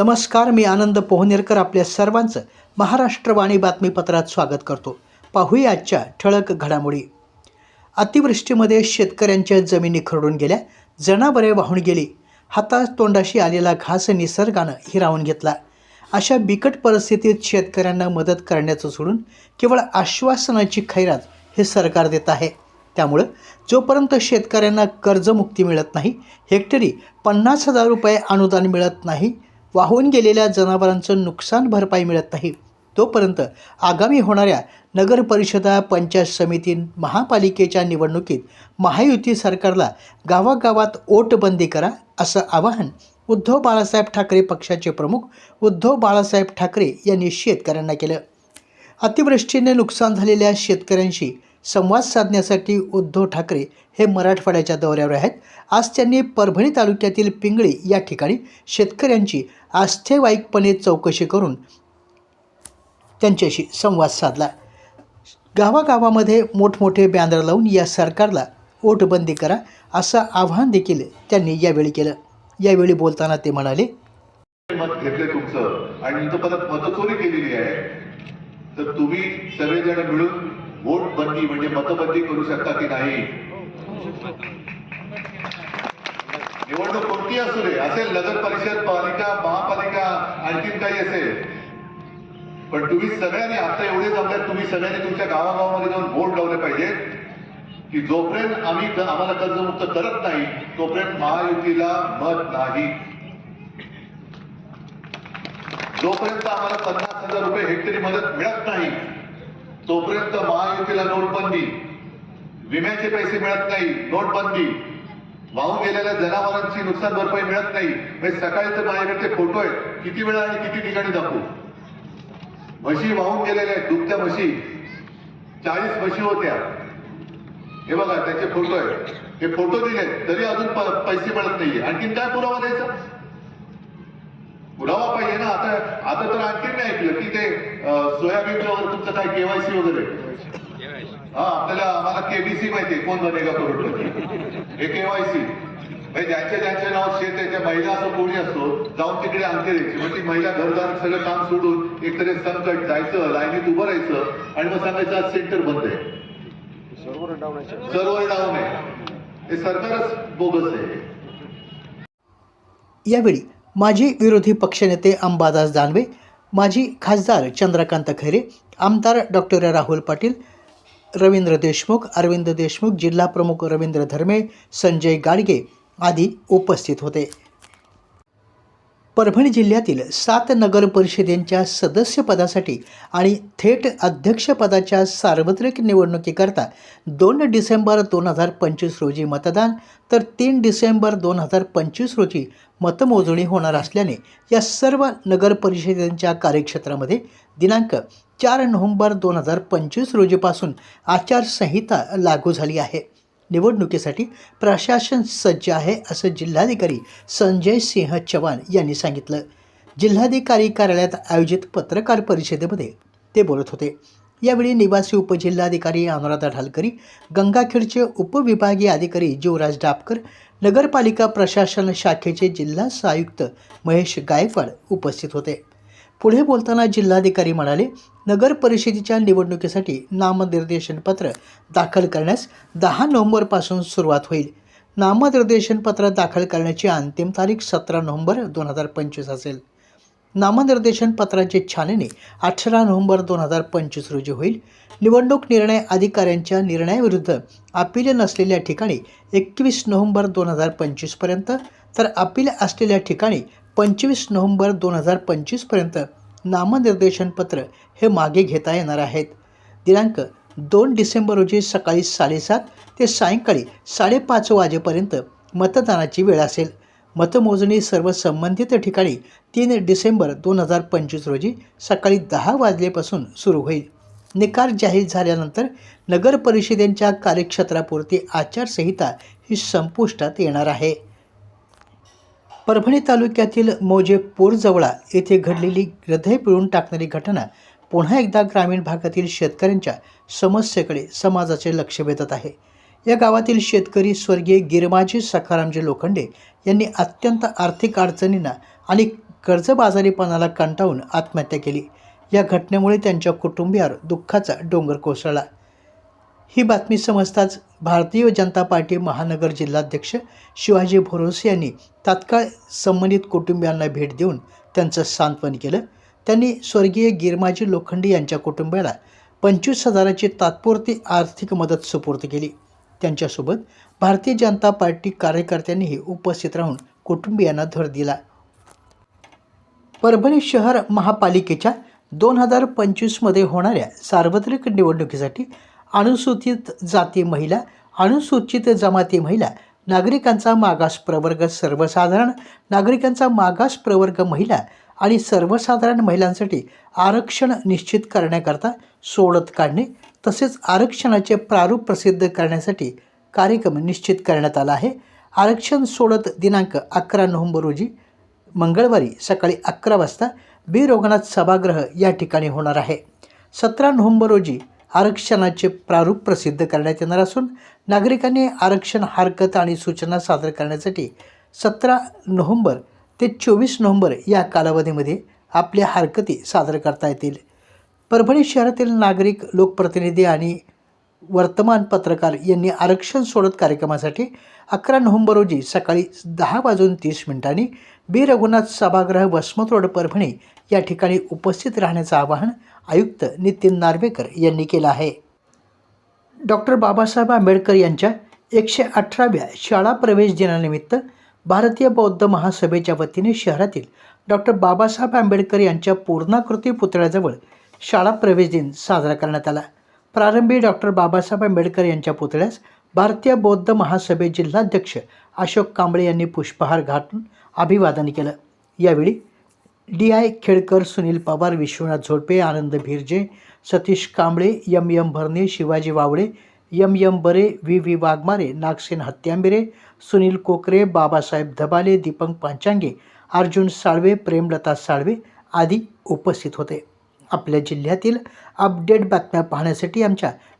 नमस्कार मी आनंद पोहनेरकर आपल्या सर्वांचं महाराष्ट्रवाणी बातमीपत्रात स्वागत करतो. पाहूया आजच्या ठळक घडामोडी. अतिवृष्टीमध्ये शेतकऱ्यांच्या जमिनी खरडून गेल्या जनावरे वाहून गेली. हातात तोंडाशी आलेला घास निसर्गानं हिरावून घेतला. अशा बिकट परिस्थितीत शेतकऱ्यांना मदत करण्याचं सोडून केवळ आश्वासनाची खैरात हे सरकार देत आहे. त्यामुळं जोपर्यंत शेतकऱ्यांना कर्जमुक्ती मिळत नाही हेक्टरी पन्नास हजार रुपये अनुदान मिळत नाही वाहून गेलेल्या जनावरांचं नुकसान भरपाई मिळत नाही. तोपर्यंत आगामी होणाऱ्या नगर परिषदा पंचायत समिती महापालिकेच्या निवडणुकीत महायुती सरकारला गावागावात ओटबंदी करा असं आवाहन उद्धव बाळासाहेब ठाकरे पक्षाचे प्रमुख उद्धव बाळासाहेब ठाकरे यांनी शेतकऱ्यांना केलं. अतिवृष्टीने नुकसान झालेल्या शेतकऱ्यांशी संवाद साधण्यासाठी उद्धव ठाकरे हे मराठवाड्याच्या दौऱ्यावर आहेत. आज त्यांनी परभणी तालुक्यातील पिंगळी या ठिकाणी शेतकऱ्यांची आस्थेवाईकपणे चौकशी करून त्यांच्याशी संवाद साधला. गावागावामध्ये मोठमोठे बॅनर लावून या सरकारला ओटबंदी करा असं आवाहन देखील त्यांनी यावेळी केलं. यावेळी बोलताना ते म्हणाले मत तुमचं आणि परत मतचोरी केलेली आहे. तर तुम्ही सगळेजण मिळून वोट बंदी म्हणजे मतबंदी करू शकता की नाही? निवडणूक कोणती असू दे असेल नगर परिषद पालिका महापालिका आणखीन काही असेल. पण तुम्ही सगळ्यांनी आता एवढे जमल्यात तुम्ही सगळ्यांनी तुमच्या गावागावामध्ये जाऊन वोट लावले पाहिजे की जोपर्यंत आम्ही आम्हाला कर्जमुक्त करत नाही तोपर्यंत महायुतीला मत नाही. जोपर्यंत आम्हाला पन्नास हजार रुपये हेक्टरी मदत मिळत नाही तोपर्यंत महायुतीला नोटबंदी. विम्याचे पैसे मिळत नाही नोटबंदी. वाहून गेलेल्या जनावरांची नुकसान भरपाई मिळत नाही. म्हणजे सकाळी तर माझ्याकडे फोटो आहेत. किती वेळा आणि किती ठिकाणी दाखवू? म्हशी वाहून गेलेल्या आहेत दुभत्या म्हशी. चाळीस म्हशी होत्या. हे बघा त्याचे फोटो आहेत. हे फोटो दिले तरी अजून पैसे मिळत नाहीये. आणखीन काय पुरावा द्यायचा? पुरावा पाहिजे ना. आता आता तर आणखीन नाही ऐकलं की ते अं, सोयाबीनचं वगैरे तुमचं काय केवायसी वगैरे? हा आपल्याला आम्हाला केबीसी माहिती आहे, कोण बनेगा करोडपती हे केवायसी. म्हणजे ज्यांच्या ज्यांच्या नाव शेत आहे त्या महिला असो कोणी असो जाऊन तिकडे अंगठी द्यायची. मग ती महिला घरदार सगळं काम सोडून एकतरी संकट जायचं लाईनीत उभं राहायचं आणि मग सांगायचं आज सेंटर बंद आहे. सर्व्हर डाऊन आहे. हे सरकारच बोगस आहे. यावेळी माजी विरोधी पक्षनेते अंबादास दानवे माजी खासदार चंद्रकांत खैरे आमदार डॉक्टर राहुल पाटील रवींद्र देशमुख अरविंद देशमुख जिल्हा प्रमुख रवींद्र धर्मे संजय गाडगे आदी उपस्थित होते. परभणी जिल्ह्यातील सात नगर परिषदेंच्या सदस्यपदासाठी आणि थेट अध्यक्षपदाच्या सार्वत्रिक निवडणुकीकरता दोन डिसेंबर दोन हजार पंचवीस रोजी मतदान तर तीन डिसेंबर दोन हजार पंचवीस रोजी मतमोजणी होणार असल्याने या सर्व नगर परिषदेंच्या कार्यक्षेत्रामध्ये दिनांक चार नोव्हेंबर दोन हजार पंचवीस रोजीपासून आचारसंहिता लागू झाली आहे. निवडणुकीसाठी प्रशासन सज्ज आहे असं जिल्हाधिकारी संजय सिंह चव्हाण यांनी सांगितलं. जिल्हाधिकारी कार्यालयात आयोजित पत्रकार परिषदेमध्ये ते बोलत होते. यावेळी निवासी उपजिल्हाधिकारी अनुराधा ढालकरी गंगाखेडचे उपविभागीय अधिकारी जीवराज डापकर नगरपालिका प्रशासन शाखेचे जिल्हा आयुक्त महेश गायकवाड उपस्थित होते. पुढे बोलताना जिल्हाधिकारी म्हणाले नगर परिषदेच्या निवडणुकीसाठी नामनिर्देशन पत्र दाखल करण्यास दहा नोव्हेंबरपासून सुरुवात होईल. नामनिर्देशन पत्र दाखल करण्याची अंतिम तारीख सतरा नोव्हेंबर दोन हजार पंचवीस असेल. नामनिर्देशन पत्राची छाननी अठरा नोव्हेंबर दोन हजार पंचवीस रोजी होईल. निवडणूक निर्णय अधिकाऱ्यांच्या निर्णयाविरुद्ध अपील नसलेल्या ठिकाणी एकवीस नोव्हेंबर दोन हजार पंचवीसपर्यंत तर अपील असलेल्या ठिकाणी पंचवीस नोव्हेंबर दोन हजार पंचवीसपर्यंत नामनिर्देशन पत्र हे मागे घेता येणार आहेत. दिनांक दोन डिसेंबर रोजी सकाळी साडेसात ते सायंकाळी साडेपाच वाजेपर्यंत मतदानाची वेळ असेल. मतमोजणी सर्व संबंधित ठिकाणी तीन डिसेंबर दोन हजार पंचवीस रोजी सकाळी दहा वाजलेपासून सुरू होईल. निकाल जाहीर झाल्यानंतर नगर परिषदेच्या कार्यक्षेत्रापुरती आचारसंहिता ही संपुष्टात येणार आहे. परभणी तालुक्यातील मोजे पोरजवळा येथे घडलेली हृदय पिळून टाकणारी घटना पुन्हा एकदा ग्रामीण भागातील शेतकऱ्यांच्या समस्येकडे समाजाचे लक्ष वेधत आहे. या गावातील शेतकरी स्वर्गीय गिरमाजी सखारामजी लोखंडे यांनी अत्यंत आर्थिक अडचणींना आणि कर्जबाजारीपणाला कंटाळून आत्महत्या केली. या घटनेमुळे त्यांच्या कुटुंबियावर दुःखाचा डोंगर कोसळला. ही बातमी समजताच भारतीय जनता पार्टी महानगर जिल्हाध्यक्ष शिवाजी भोरोसे यांनी तात्काळ संबंधित कुटुंबियांना भेट देऊन त्यांचं सांत्वन केलं. त्यांनी स्वर्गीय गिरमाजी लोखंडे यांच्या कुटुंबियाला पंचवीस हजाराची तात्पुरती आर्थिक मदत सुपूर्द केली. त्यांच्यासोबत भारतीय जनता पार्टी कार्यकर्त्यांनीही उपस्थित राहून कुटुंबियांना धर दिला. परभणी शहर महापालिकेच्या दोन हजार पंचवीसमध्ये होणाऱ्या सार्वत्रिक निवडणुकीसाठी अनुसूचित जाती महिला अनुसूचित जमाती महिला नागरिकांचा मागास प्रवर्ग सर्वसाधारण नागरिकांचा मागास प्रवर्ग महिला आणि सर्वसाधारण महिलांसाठी आरक्षण निश्चित करण्याकरता सोडत काढणे तसेच आरक्षणाचे प्रारूप प्रसिद्ध करण्यासाठी कार्यक्रम निश्चित करण्यात आला आहे. आरक्षण सोडत दिनांक अकरा नोव्हेंबर रोजी मंगळवारी सकाळी अकरा वाजता बी रोगनाथ सभागृह या ठिकाणी होणार आहे. सतरा नोव्हेंबर रोजी आरक्षणाचे प्रारूप प्रसिद्ध करण्यात येणार असून नागरिकांनी आरक्षण हरकत आणि सूचना सादर करण्यासाठी सतरा नोव्हेंबर ते चोवीस नोव्हेंबर या कालावधीमध्ये आपल्या हरकती सादर करता येतील. परभणी शहरातील नागरिक लोकप्रतिनिधी आणि वर्तमान पत्रकार यांनी आरक्षण सोडत कार्यक्रमासाठी अकरा नोव्हेंबर रोजी सकाळी दहा वाजून तीस मिनिटांनी बी. रघुनाथ सभागृह वसमत रोड परभणी या ठिकाणी उपस्थित राहण्याचं आवाहन आयुक्त नितीन नार्वेकर यांनी केलं आहे. डॉक्टर बाबासाहेब आंबेडकर यांच्या एकशे अठराव्या शाळा प्रवेश दिनानिमित्त भारतीय बौद्ध महासभेच्या वतीने शहरातील डॉक्टर बाबासाहेब आंबेडकर यांच्या पूर्णाकृती पुतळ्याजवळ शाळा प्रवेश दिन साजरा करण्यात आला. प्रारंभी डॉक्टर बाबासाहेब आंबेडकर यांच्या पुतळ्यास भारतीय बौद्ध महासभे जिल्हाध्यक्ष अशोक कांबळे यांनी पुष्पहार घाटून अभिवादन केलं. यावेळी D I Khedkar Sunil Pawar Vishwanath Zodpe Anand Bhirje Satish Kamble M M Bharne Shivaji Vavle M M Bare V V Waghmare Nagsen Hatyambire Sunil Kokare Babasaheb Dhabale Deepak पांचांगे Arjun Salve Premlata Salve आदी उपस्थित होते. आपल्या जिल्ह्यातील अपडेट बातम्या पाहण्यासाठी आमच्या